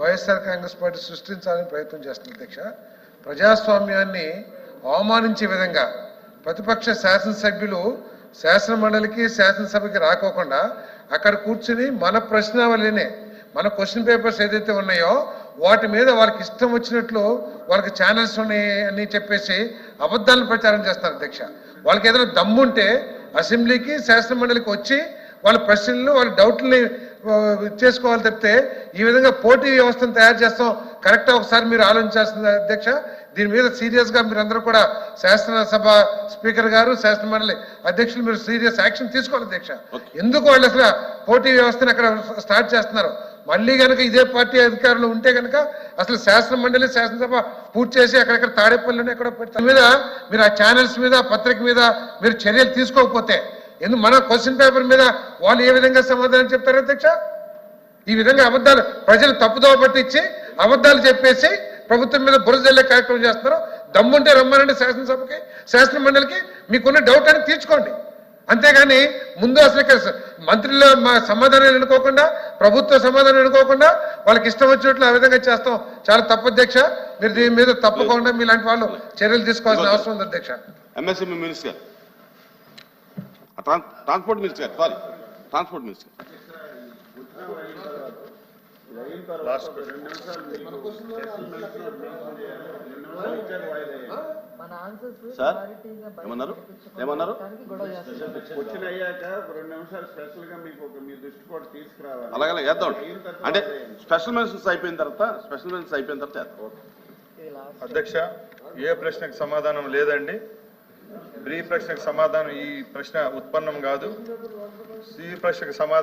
YSR Congress party సృష్టించాలని ప్రయత్నం చేస్తుంది అధ్యక్ష. ప్రజాస్వామ్యాన్ని అవమానించే విధంగా ప్రతిపక్ష శాసనసభ్యులు శాసన మండలికి శాసనసభకి రాకోకుండా అక్కడ కూర్చుని మన ప్రశ్నావళినే మన క్వశ్చన్ పేపర్స్ ఏదైతే ఉన్నాయో వాటి మీద వాళ్ళకి ఇష్టం వచ్చినట్లు వాళ్ళకి ఛానల్స్ ఉన్నాయి అని చెప్పేసి అబద్ధాలను ప్రచారం చేస్తారు అధ్యక్ష. వాళ్ళకి ఏదైనా దమ్ముంటే అసెంబ్లీకి శాసన మండలికి వచ్చి వాళ్ళ ప్రశ్నలు వాళ్ళ డౌట్లని చేసుకోవాలి తప్పితే ఈ విధంగా పోటీ వ్యవస్థను తయారు చేస్తాం. కరెక్ట్ ఒకసారి మీరు ఆలోచించాల్సింది అధ్యక్ష దీని మీద సీరియస్గా మీరందరూ కూడా శాసనసభ స్పీకర్ గారు శాసన మండలి అధ్యక్షులు మీరు సీరియస్ యాక్షన్ తీసుకోవాలి అధ్యక్ష. ఎందుకు వాళ్ళు అసలు పోటీ వ్యవస్థను అక్కడ స్టార్ట్ చేస్తున్నారు? మళ్ళీ కనుక ఇదే పార్టీ అధికారులు ఉంటే కనుక అసలు శాసన మండలి శాసనసభ పూర్తి చేసి అక్కడక్కడ తాడేపల్లిని ఎక్కడ పెడతారు. మీద మీరు ఆ ఛానల్స్ మీద పత్రిక మీద మీరు చర్యలు తీసుకోకపోతే ఎందుకు మన క్వశ్చన్ పేపర్ మీద వాళ్ళు ఏ విధంగా సమాధానం చెప్తారు అధ్యక్ష? ఈ విధంగా అబద్ధాలు ప్రజలు తప్పుదోవ పట్టించి అబద్ధాలు చెప్పేసి ప్రభుత్వం మీద బురద జల్లే కార్యక్రమం చేస్తున్నారు దమ్ముంటే రమ్మనండి శాసనసభకి శాసన మండలికి మీకున్న డౌట్ అని తీర్చుకోండి. అంతేగాని ముందు అసలు మంత్రుల మా సమాధానం ఎన్నుకోకుండా ప్రభుత్వ సమాధానం ఎన్నుకోకుండా వాళ్ళకి ఇష్టం వచ్చినట్లు ఆ విధంగా చేస్తాం. చాలా తప్పు అధ్యక్ష. మీరు దీని మీద తప్పకుండా మీలాంటి వాళ్ళు చర్యలు తీసుకోవాల్సిన అవసరం ఉంది అధ్యక్ష. MSME minister transport minister sorry transport minister sir, ఏమన్నారు? ఏమన్నారు? క్వశ్చన్ అయ్యాక రెండు నిమిషాలు స్పెషల్గా మీకు ఒక మీ దృష్టి కూడా తీసుకురావాలి. అలాగే చేద్దాం. అంటే. స్పెషల్ మెన్షన్స్ అయిపోయిన తర్వాత స్పెషల్ మెన్షన్స్ అయిపోయిన తర్వాత అధ్యక్ష ఏ ప్రశ్నకు సమాధానం లేదండి. ఈ ప్రశ్నకు సమాధానం ఈ ప్రశ్న ఉత్పన్నం కాదు. ఈ ప్రశ్నకు సమాధానం